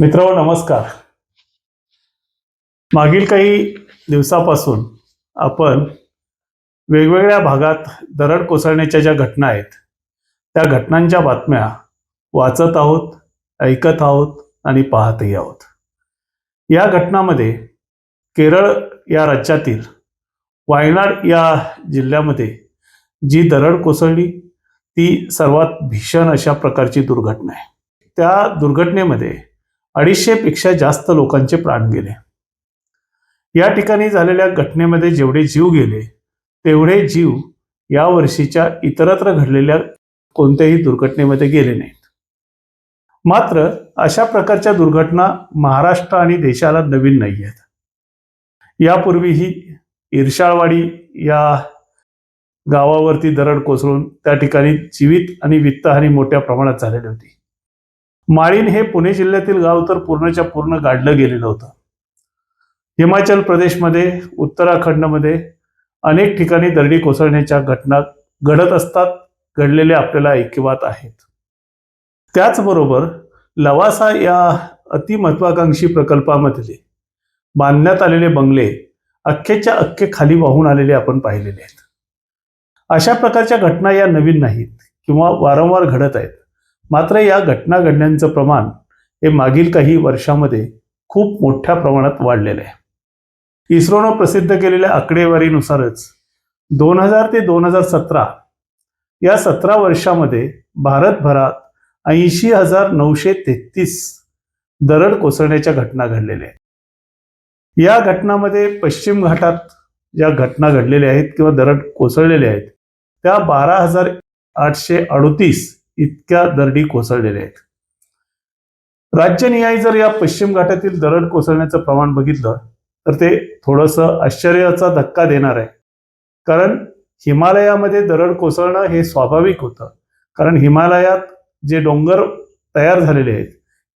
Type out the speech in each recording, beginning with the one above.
मित्र नमस्कार. मागील काही दिवसापासून आपण वेगवेगळ्या भागात दरड कोसळण्याच्या ज्या घटना आहेत त्या घटनांच्या बातम्या वाचत आहोत ऐकत आहोत आणि पाहतही आहोत. या घटनामध्ये केरळ या राज्यातील वायनाड या जिल्ह्यामध्ये जी दरड कोसळली ती सर्वात भीषण अशा प्रकारची दुर्घटना आहे. त्या दुर्घटनेमध्ये अडीचशेपेक्षा जास्त लोकांचे प्राण गेले. या ठिकाणी झालेल्या घटनेमध्ये जेवढे जीव गेले तेवढे जीव या वर्षीच्या इतरत्र घडलेल्या कोणत्याही दुर्घटनेमध्ये गेले नाहीत. मात्र अशा प्रकारच्या दुर्घटना महाराष्ट्र आणि देशाला नवीन नाही आहेत. यापूर्वीही इर्शाळवाडी या गावावरती दरड कोसळून त्या ठिकाणी जीवित आणि वित्तहानी मोठ्या प्रमाणात झालेली होती. माळीन हे पुणे जिल्ह्यातील गाव तर पूर्णच्या पूर्ण गाडलं गेलेलं होतं. हिमाचल प्रदेशमध्ये उत्तराखंडमध्ये अनेक ठिकाणी दरडी कोसळण्याच्या घटना घडत असतात घडलेले आपल्याला ऐकिवात आहेत. त्याचबरोबर लवासा या अतिमहत्वाकांक्षी प्रकल्पामधले बांधण्यात आलेले बंगले अख्खेच्या अख्खे खाली वाहून आलेले आपण पाहिलेले आहेत. अशा प्रकारच्या घटना या नवीन नाहीत किंवा वारंवार घडत आहेत. मात्र या घटना घडण्याचं प्रमाण हे मागील काही वर्षामध्ये खूप मोठ्या प्रमाणात वाढलेलं आहे. इस्रोनं प्रसिद्ध केलेल्या आकडेवारीनुसारच दोन हजार ते दोन हजार सतरा या सतरा वर्षामध्ये भारतभरात ऐंशी हजार नऊशे तेहतीस दरड कोसळण्याच्या घटना घडलेल्या आहेत. या घटनामध्ये पश्चिम घाटात ज्या घटना घडलेल्या आहेत किंवा दरड कोसळलेल्या आहेत त्या बारा हजार आठशे अडोतीस इतक्या दरडी कोसळलेल्या आहेत. राज्यनिहाय जर या पश्चिम घाटातील दरड कोसळण्याचं प्रमाण बघितलं तर ते थोडंसं आश्चर्याचा धक्का देणार आहे. कारण हिमालयामध्ये दरड कोसळणं हे स्वाभाविक होतं. कारण हिमालयात जे डोंगर तयार झालेले आहेत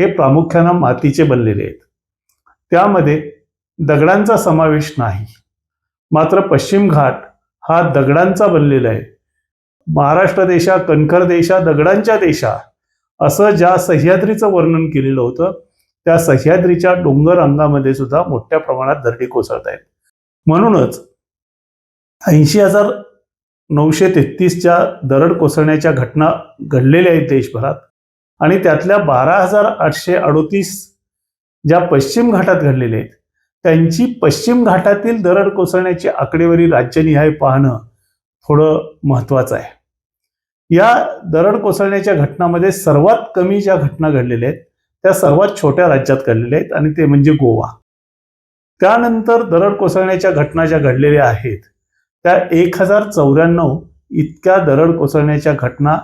हे प्रामुख्यानं मातीचे बनलेले आहेत. त्यामध्ये दगडांचा समावेश नाही. मात्र पश्चिम घाट हा दगडांचा बनलेला आहे. महाराष्ट्र देशा कणखर देशा दगडांच्या देशा असं ज्या सह्याद्रीचं वर्णन केलेलं होतं त्या सह्याद्रीच्या डोंगर अंगामध्ये सुद्धा मोठ्या प्रमाणात दरडी कोसळत आहेत म्हणूनच ऐंशी हजार नऊशे तेहतीसच्या दरड कोसळण्याच्या घटना घडलेल्या आहेत देशभरात. आणि त्यातल्या बारा हजार आठशे अडोतीस ज्या पश्चिम घाटात घडलेल्या आहेत त्यांची पश्चिम घाटातील दरड कोसळण्याची आकडेवारी राज्यनिहाय पाहणं थोडं महत्त्वाचं आहे. या दरड कोसळण्याच्या घटनामध्ये सर्वात कमी ज्या घटना घडलेल्या आहेत त्या सर्वात छोट्या राज्यात घडलेल्या आहेत आणि ते म्हणजे गोवा. त्यानंतर दरड कोसळण्याच्या घटना ज्या घडलेल्या आहेत त्या एक हजार चौऱ्याण्णव इतक्या दरड कोसळण्याच्या घटना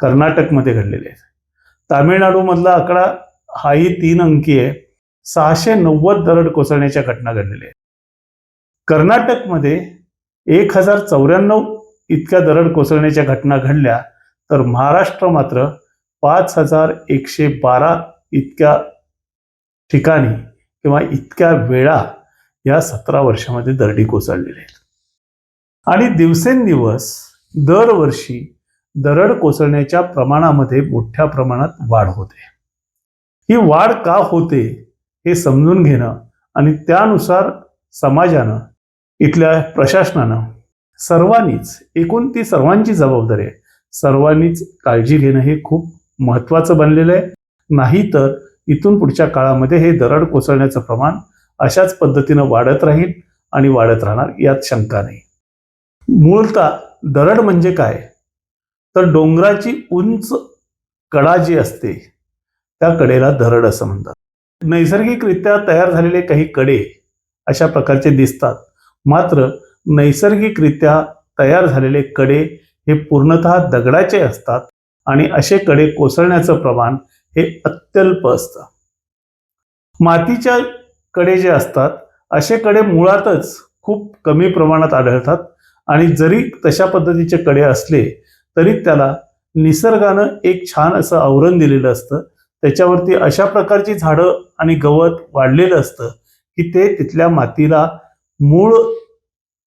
कर्नाटकमध्ये घडलेल्या आहेत. तामिळनाडूमधला आकडा हाही तीन अंकी आहे. सहाशे नव्वद दरड कोसळण्याच्या घटना घडलेल्या आहेत. कर्नाटकमध्ये एक हजार चौऱ्याण्णव इतक्या दरड कोसळण्याच्या घटना घडल्या तर महाराष्ट्र मात्र पाच हजार एकशे बारा इतक्या ठिकाणी किंवा इतक्या वेळा या सतरा वर्षामध्ये दरडी कोसळलेल्या आहेत. आणि दिवसेंदिवस दरवर्षी दरड कोसळण्याच्या प्रमाणामध्ये मोठ्या प्रमाणात वाढ होते. ही वाढ का होते हे समजून घेणं आणि त्यानुसार समाजानं इथल्या प्रशासनानं सर्वांनीच एकूण ती सर्वांची जबाबदारी आहे. सर्वांनीच काळजी घेणं हे खूप महत्त्वाचं बनलेलं आहे. नाहीतर इथून पुढच्या काळामध्ये हे दरड कोसळण्याचं प्रमाण अशाच पद्धतीनं वाढत राहील आणि वाढत राहणार यात शंका नाही. मूळतः दरड म्हणजे काय? तर डोंगराची उंच कडा जी असते त्या कडेला दरड असं म्हणतात. नैसर्गिकरित्या तयार झालेले काही कडे अशा प्रकारचे दिसतात. मात्र नैसर्गिकरित्या तयार झालेले कडे हे पूर्णतः दगडाचे असतात आणि असे कडे कोसळण्याचं प्रमाण हे अत्यल्प असतं. मातीच्या कडे जे असतात असे कडे मुळातच खूप कमी प्रमाणात आढळतात आणि जरी तशा पद्धतीचे कडे असले तरी त्याला निसर्गानं एक छान असं आवरण दिलेलं असतं. त्याच्यावरती अशा प्रकारची झाडं आणि गवत वाढलेलं असतं की ते तिथल्या मातीला मूळ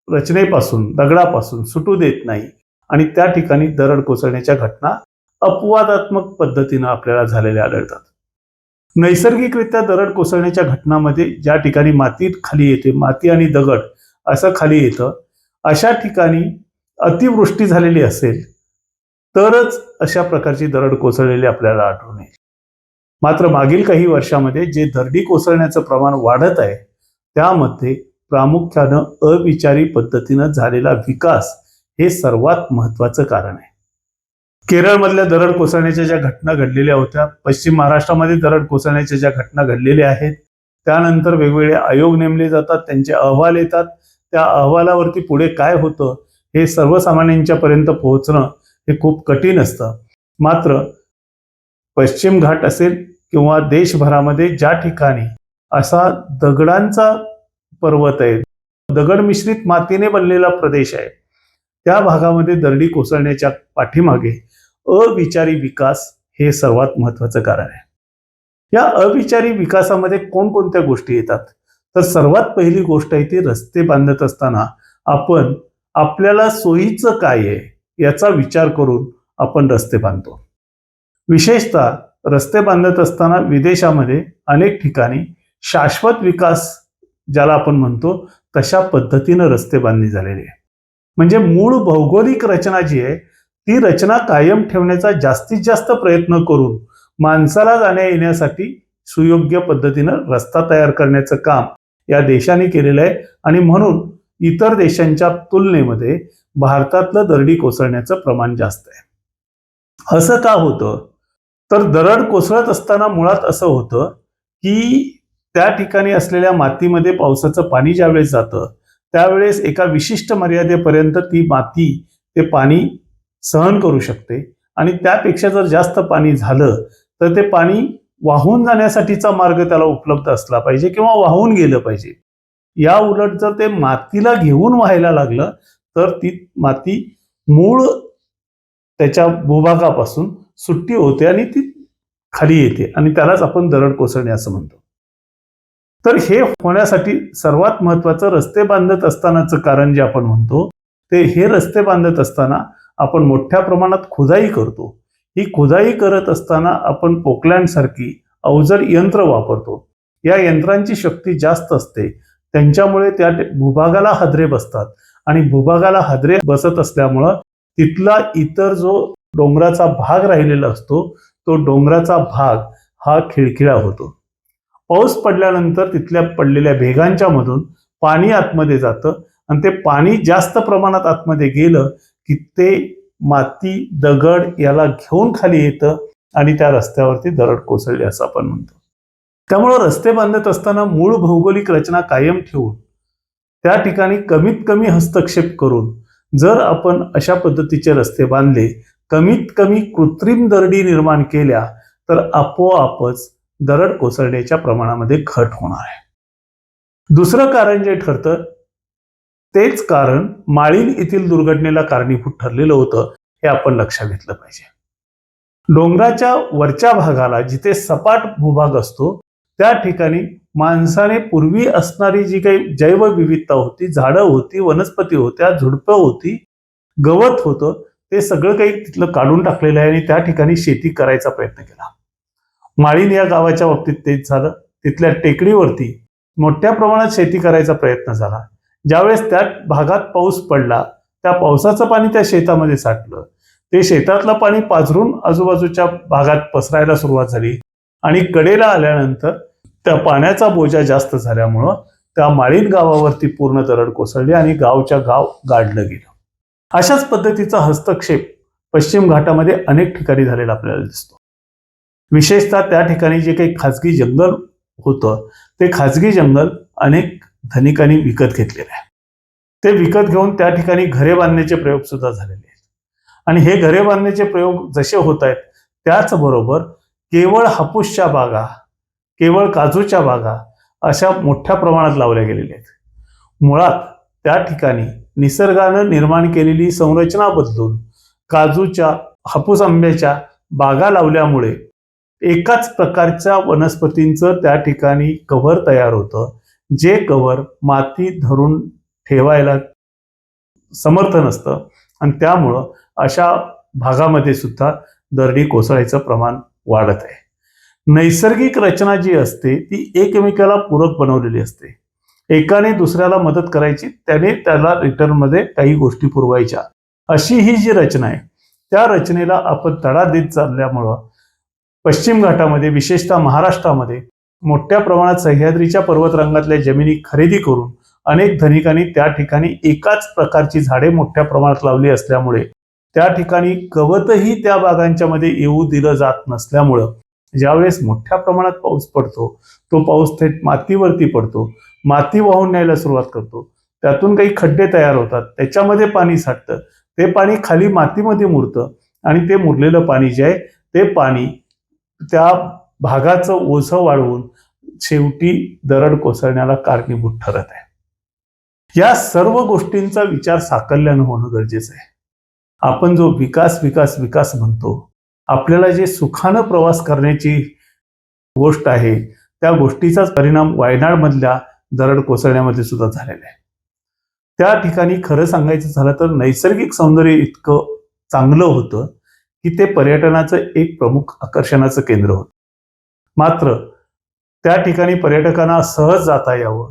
रचनेपासून दगडापासून सुटू देत नाही. आणि त्या ठिकाणी दरड कोसळण्याच्या घटना अपवादात्मक पद्धतीनं आपल्याला झालेल्या आढळतात. नैसर्गिकरित्या दरड कोसळण्याच्या घटनामध्ये ज्या ठिकाणी माती खाली येते माती आणि दगड असं खाली येतं अशा ठिकाणी अतिवृष्टी झालेली असेल तरच अशा प्रकारची दरड कोसळलेली आपल्याला आढळून येईल. मात्र मागील काही वर्षामध्ये जे दरडी कोसळण्याचं प्रमाण वाढत आहे त्यामध्ये प्रामुख्यानं अविचारी पद्धतीनं झालेला विकास हे सर्वात महत्वाचं कारण आहे. केरळमधल्या दरड कोसळण्याच्या ज्या घटना घडलेल्या होत्या पश्चिम महाराष्ट्रामध्ये दरड कोसळण्याच्या ज्या घटना घडलेल्या आहेत त्यानंतर वेगवेगळे आयोग नेमले जातात त्यांचे अहवाल येतात त्या अहवालावरती पुढे काय होतं हे सर्वसामान्यांच्या पर्यंत पोहोचणं हे खूप कठीण असतं. मात्र पश्चिम घाट असेल किंवा देशभरामध्ये ज्या ठिकाणी असा दगडांचा पर्वत आहे दगड मिश्रित मातीने बनलेला प्रदेश आहे त्या भागामध्ये दरडी कोसळण्याच्या पाठीमागे अविचारी विकास हे सर्वात महत्वाचं कारण आहे. या अविचारी विकासामध्ये कोणकोणत्या गोष्टी येतात? तर सर्वात पहिली गोष्ट आहे ती रस्ते बांधत असताना आपण आपल्याला सोयीचं काय आहे याचा विचार करून आपण रस्ते बांधतो. विशेषतः रस्ते बांधत असताना विदेशामध्ये अनेक ठिकाणी शाश्वत विकास ज्याला आपण म्हणतो तशा पद्धतीनं रस्ते बांधणी झालेली आहे. म्हणजे मूळ भौगोलिक रचना जी आहे ती रचना कायम ठेवण्याचा जास्तीत जास्त प्रयत्न करून माणसाला जाण्या येण्यासाठी सुयोग्य पद्धतीनं रस्ता तयार करण्याचं काम या देशाने केलेलं आहे. आणि म्हणून इतर देशांच्या तुलनेमध्ये भारतातलं दरडी कोसळण्याचं प्रमाण जास्त आहे. असं का होतं? तर दरड कोसळत असताना मुळात असं होतं की त्या ठिकाणी असलेल्या मातीमध्ये पावसाचं पाणी ज्यावेळेस जातं त्यावेळेस एका विशिष्ट मर्यादेपर्यंत ती माती ते पाणी सहन करू शकते. आणि त्यापेक्षा जर जास्त पाणी झालं तर ते पाणी वाहून जाण्यासाठीचा मार्ग त्याला उपलब्ध असला पाहिजे किंवा वाहून गेलं पाहिजे. या उलट जर ते मातीला घेऊन व्हायला लागलं तर ती माती मूळ त्याच्या भूभागापासून सुट्टी होते आणि ती खाली येते. आणि त्यालाच आपण दरड कोसळणे असं म्हणतो. तर हे होण्यासाठी सर्वात महत्वाचं रस्ते बांधत असतानाचं कारण जे आपण म्हणतो ते हे रस्ते बांधत असताना आपण मोठ्या प्रमाणात खुदाई करतो. ही खुदाई करत असताना आपण पोकलँडसारखी अवजड यंत्र वापरतो. या यंत्रांची शक्ती जास्त असते. त्यांच्यामुळे त्या भूभागाला हादरे बसतात आणि भूभागाला हादरे बसत असल्यामुळं तिथला इतर जो डोंगराचा भाग राहिलेला असतो तो डोंगराचा भाग हा खिळखिळा होतो. पाऊस पडल्यानंतर तिथल्या पडलेल्या भेगांच्या मधून पाणी आतमध्ये जातं. आणि ते पाणी जास्त प्रमाणात आतमध्ये गेलं की ते माती दगड याला घेऊन खाली येतं आणि त्या रस्त्यावरती दरड कोसळली असं आपण म्हणतो. त्यामुळं रस्ते बांधत असताना मूळ भौगोलिक रचना कायम ठेवून त्या ठिकाणी कमीत कमी हस्तक्षेप करून जर आपण अशा पद्धतीचे रस्ते बांधले कमीत कमी कृत्रिम दरडी निर्माण केल्या तर आपोआपच दरड कोसळण्याच्या प्रमाणामध्ये घट होणार आहे. दुसरं कारण जे ठरतं तेच कारण माळीन येथील दुर्घटनेला कारणीभूत ठरलेलं होतं हे आपण लक्षात घेतलं पाहिजे. डोंगराच्या वरच्या भागाला जिथे सपाट भूभाग असतो त्या ठिकाणी माणसाने पूर्वी असणारी जी काही जैवविविधता होती झाडं होती वनस्पती होत्या झुडपं होती गवत होतं ते सगळं काही तिथलं काढून टाकलेलं आहे आणि त्या ठिकाणी शेती करायचा प्रयत्न केला. माळीन या गावाच्या बाबतीत तेच झालं. तिथल्या टेकडीवरती मोठ्या प्रमाणात शेती करायचा प्रयत्न झाला. ज्यावेळेस त्या भागात पाऊस पडला त्या पावसाचं पाणी त्या शेतामध्ये साठलं. ते शेतातलं पाणी पाझरून आजूबाजूच्या भागात पसरायला सुरुवात झाली आणि कडेला आल्यानंतर त्या पाण्याचा बोजा जास्त झाल्यामुळं त्या माळीन गावावरती पूर्ण दरड कोसळली आणि गावच्या गाव गाडलं गेलं. अशाच पद्धतीचा हस्तक्षेप पश्चिम घाटामध्ये अनेक ठिकाणी झालेला आपल्याला दिसतो. विशेषतः त्या ठिकाणी जे काही खाजगी जंगल होतं ते खाजगी जंगल अनेक धनिकांनी विकत घेतलेलं आहे. ते विकत घेऊन त्या ठिकाणी घरे बांधण्याचे प्रयोग सुद्धा झालेले आहेत. आणि हे घरे बांधण्याचे प्रयोग जसे होत आहेत त्याचबरोबर केवळ हापूसच्या बागा केवळ काजूच्या बागा अशा मोठ्या प्रमाणात लावल्या गेलेल्या आहेत. मुळात त्या ठिकाणी निसर्गानं निर्माण केलेली संरचना बदलून काजूच्या हापूस आंब्याच्या बागा लावल्यामुळे एकाच प्रकारच्या वनस्पतींचं त्या ठिकाणी कव्हर तयार होतं जे कव्हर माती धरून ठेवायला समर्थ नसतं. आणि त्यामुळं अशा भागामध्ये सुद्धा दरडी कोसळायचं प्रमाण वाढत आहे. नैसर्गिक रचना जी असते ती एकमेकाला पूरक बनवलेली असते. एकाने दुसऱ्याला मदत करायची त्याने त्याला रिटर्नमध्ये काही गोष्टी पुरवायच्या. अशी ही जी रचना आहे त्या रचनेला आपण तडा देत चालल्यामुळं पश्चिम घाटामध्ये विशेषतः महाराष्ट्रामध्ये मोठ्या प्रमाणात सह्याद्रीच्या पर्वतरांगातल्या जमिनी खरेदी करून अनेक धनिकांनी त्या ठिकाणी एकाच प्रकारची झाडे मोठ्या प्रमाणात लावली असल्यामुळे त्या ठिकाणी गवतही त्या बागांच्या मध्ये येऊ दिलं जात नसल्यामुळं ज्यावेळेस मोठ्या प्रमाणात पाऊस पडतो तो पाऊस थेट मातीवरती पडतो माती वाहून न्यायला सुरुवात करतो. त्यातून काही खड्डे तयार होतात त्याच्यामध्ये पाणी साठतं ते पाणी खाली मातीमध्ये मुरतं आणि ते मुरलेलं पाणी जे आहे ते पाणी त्या भागाचं ओझं वाढवून शेवटी दरड कोसळण्याला कारणीभूत ठरत आहे. या सर्व गोष्टींचा विचार साकल्यानं होणं गरजेचं आहे. आपण जो विकास विकास विकास म्हणतो आपल्याला जे सुखानं प्रवास करण्याची गोष्ट आहे त्या गोष्टीचाच परिणाम वायनाडमधल्या दरड कोसळण्यामध्ये सुद्धा झालेला आहे. त्या ठिकाणी खरं सांगायचं झालं तर नैसर्गिक सौंदर्य इतकं चांगलं होतं की ते पर्यटनाचं एक प्रमुख आकर्षणाचं केंद्र होतं. मात्र त्या ठिकाणी पर्यटकांना सहज जाता यावं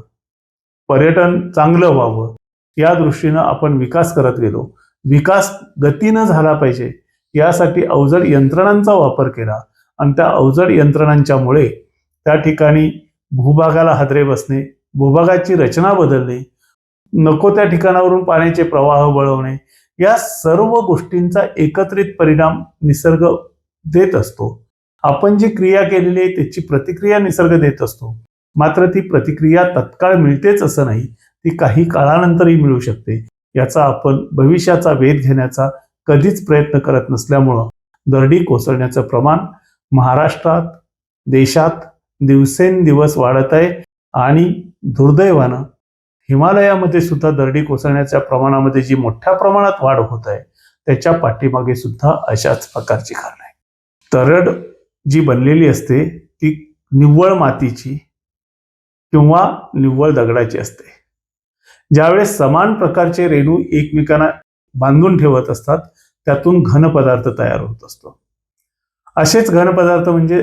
पर्यटन चांगलं व्हावं या दृष्टीनं आपण विकास करत गेलो. विकास गतीनं झाला पाहिजे यासाठी अवजड यंत्रणांचा वापर केला आणि त्या अवजड यंत्रणांच्यामुळे त्या ठिकाणी भूभागाला हादरे बसणे भूभागाची रचना बदलणे नको त्या ठिकाणावरून पाण्याचे प्रवाह वळवणे या सर्व गोष्टींचा एकत्रित परिणाम निसर्ग देत असतो. आपण जी क्रिया केलेली आहे त्याची प्रतिक्रिया निसर्ग देत असतो. मात्र ती प्रतिक्रिया तत्काळ मिळतेच असं नाही ती काही काळानंतरही मिळू शकते. याचा आपण भविष्याचा वेध घेण्याचा कधीच प्रयत्न करत नसल्यामुळं दरडी कोसळण्याचं प्रमाण महाराष्ट्रात देशात दिवसेंदिवस वाढत आहे आणि दुर्दैवानं हिमालयामध्ये सुद्धा दरडी कोसळण्याच्या प्रमाणामध्ये जी मोठ्या प्रमाणात वाढ होत आहे त्याच्या पाठीमागे सुद्धा अशाच प्रकारची कारण आहे. तरड जी बनलेली असते ती निव्वळ मातीची किंवा निव्वळ दगडाची असते. ज्यावेळेस समान प्रकारचे रेणू एकमेकांना बांधून ठेवत असतात त्यातून घन पदार्थ तयार होत असतो. असेच घन पदार्थ म्हणजे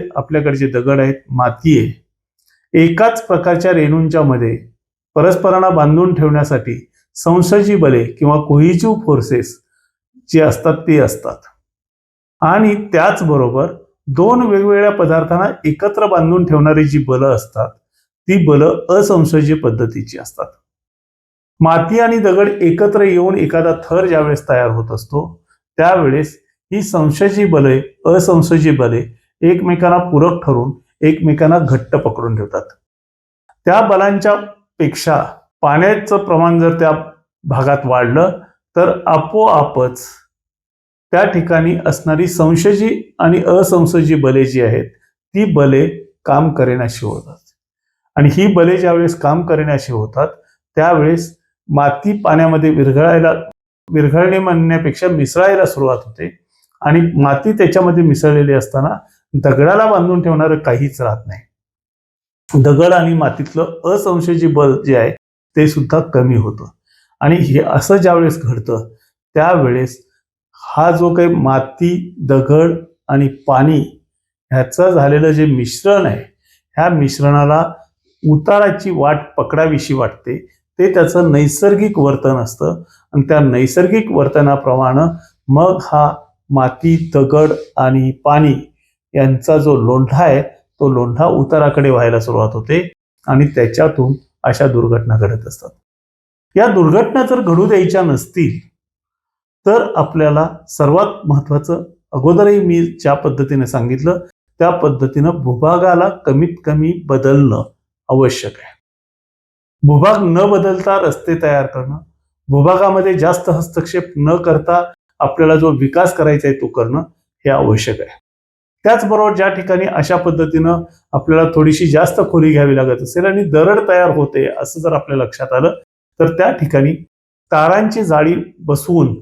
जे दगड आहेत माती आहे. एकाच प्रकारच्या रेणूंच्या मध्ये परस्परांना बांधून ठेवण्यासाठी संसर्जी बले किंवा कोहिजिव्ह फोर्सेस जे असतात ते असतात. आणि त्याचबरोबर दोन वेगवेगळ्या पदार्थांना एकत्र बांधून ठेवणारी जी बलं असतात ती बलं असंसर्जी पद्धतीची असतात. माती आणि दगड एकत्र येऊन एखादा थर ज्यावेळेस तयार होत असतो त्यावेळेस ही संशयजी बले असंशयजी बले एकमेकांना पूरक ठरून एकमेकांना घट्ट पकडून ठेवतात. त्या बलांच्या पेक्षा पाण्याचं प्रमाण जर त्या भागात वाढलं तर आपोआपच त्या ठिकाणी असणारी संशयजी आणि असंशयजी बले जी आहेत ती बले काम करेनाशी होतात. आणि ही बले ज्यावेळेस काम करण्याशी होतात त्यावेळेस माती पाण्यामध्ये विरघळायला विरघळणे म्हणण्यापेक्षा मिसळायला सुरुवात होते. आणि माती त्याच्यामध्ये मिसळलेली असताना दगडाला बांधून ठेवणारं काहीच राहत नाही. दगड आणि मातीतलं असंशयजी बल जे आहे ते सुद्धा कमी होतं. आणि हे असं ज्यावेळेस घडतं त्यावेळेस हा जो काही माती दगड आणि पाणी ह्याचं झालेलं जे मिश्रण आहे ह्या मिश्रणाला उताराची वाट पकडावीशी वाटते. ते त्याचं नैसर्गिक वर्तन असतं आणि त्या नैसर्गिक वर्तनाप्रमाणे मग हा माती दगड आणि पाणी यांचा जो लोंढा आहे तो लोंढा उताराकडे व्हायला सुरुवात होते आणि त्याच्यातून अशा दुर्घटना घडत असतात. या दुर्घटना जर घडू द्यायच्या नसतील तर आपल्याला सर्वात महत्वाचं अगोदरही मी ज्या पद्धतीने सांगितलं त्या पद्धतीनं भूभागाला कमीत कमी बदलणं आवश्यक आहे. भूभाग न बदलता रस्ते तयार करणं भूभागामध्ये जास्त हस्तक्षेप न करता आपल्याला जो विकास करायचा आहे तो करणं हे आवश्यक आहे. त्याचबरोबर ज्या ठिकाणी अशा पद्धतीनं आपल्याला थोडीशी जास्त खोली घ्यावी लागत असेल आणि दरड तयार होते असं जर आपल्या लक्षात आलं तर त्या ठिकाणी तारांची जाळी बसवून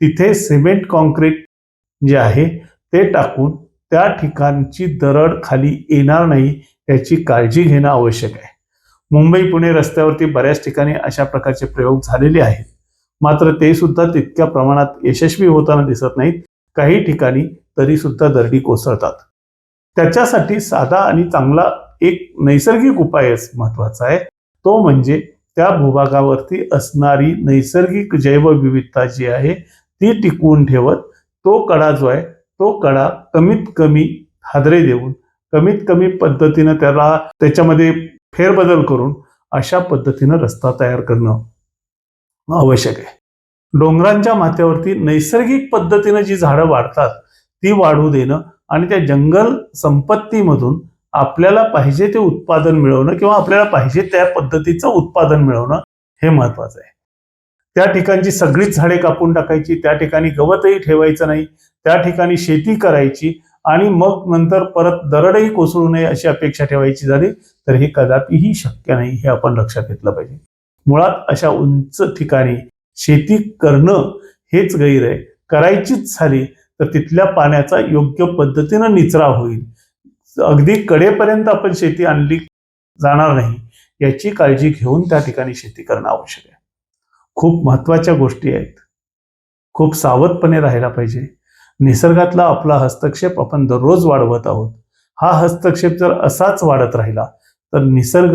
तिथे सिमेंट कॉन्क्रीट जे आहे ते टाकून त्या ठिकाणची दरड खाली येणार नाही याची काळजी घेणं आवश्यक आहे. मुंबई पुणे रस्त्यावरती बऱ्याच ठिकाणी अशा प्रकारचे प्रयोग झालेले आहेत. मात्र ते सुद्धा तितक्या प्रमाणात यशस्वी होताना दिसत नाहीत. काही ठिकाणी तरी सुद्धा दरडी कोसळतात. त्याच्यासाठी साधा आणि चांगला एक नैसर्गिक उपायच महत्त्वाचा आहे. तो म्हणजे त्या भूभागावरती असणारी नैसर्गिक जैवविविधता जी आहे ती टिकवून ठेवत तो कडा जो आहे तो कडा कमीत कमी हादरे देऊन कमीत कमी पद्धतीनं त्याला त्याच्यामध्ये फेरबदल करून अशा पद्धतीनं रस्ता तयार करणं आवश्यक आहे. डोंगरांच्या माथ्यावरती नैसर्गिक पद्धतीनं जी झाडं वाढतात ती वाढू देणं आणि त्या जंगल संपत्तीमधून आपल्याला पाहिजे ते उत्पादन मिळवणं किंवा आपल्याला पाहिजे त्या पद्धतीचं उत्पादन मिळवणं हे महत्वाचं आहे. त्या ठिकाणची सगळीच झाडे कापून टाकायची त्या ठिकाणी गवतही ठेवायचं नाही त्या ठिकाणी शेती करायची आणि मग नंतर परत दरडही कोसळू नये अशी अपेक्षा ठेवायची झाली तर हे कदापिही शक्य नाही हे आपण लक्षात घेतलं पाहिजे. मुळात अशा उंच ठिकाणी शेती करणं हेच गैर आहे. करायचीच झाली तर तिथल्या पाण्याचा योग्य पद्धतीनं निचरा होईल. अगदी कडेपर्यंत आपण शेती आणली जाणार नाही याची काळजी घेऊन त्या ठिकाणी शेती करणं आवश्यक आहे. खूप महत्त्वाच्या गोष्टी आहेत. खूप सावधपणे राहायला पाहिजे. निसर्गातला आपला हस्तक्षेप आपण दररोज वाढवत आहोत. हा हस्तक्षेप जर असाच वाढत राहिला तर निसर्ग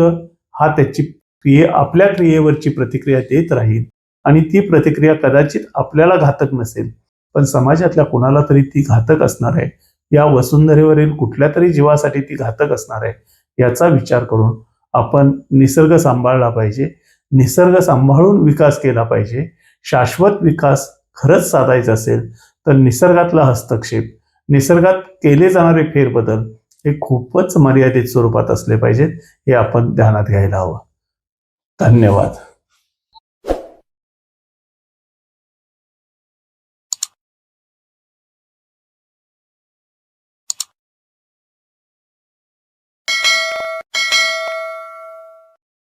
हा त्याची क्रिये आपल्या क्रियेवरची प्रतिक्रिया देत राहील आणि ती प्रतिक्रिया कदाचित आपल्याला घातक नसेल. पण समाजातल्या कुणाला तरी ती घातक असणार आहे? या वसुंधरेवरील कुठल्या तरी जीवासाठी ती घातक असणार आहे? याचा विचार करून आपण निसर्ग सांभाळला पाहिजे. निसर्ग सांभाळून विकास केला पाहिजे. शाश्वत विकास खरंच साधायचा असेल तर निसर्गातला हस्तक्षेप निसर्गात केले जाणारे फेरबदल हे खूपच मर्यादित स्वरूपात असले पाहिजेत हे आपण ध्यानात घ्यायला हवं. धन्यवाद.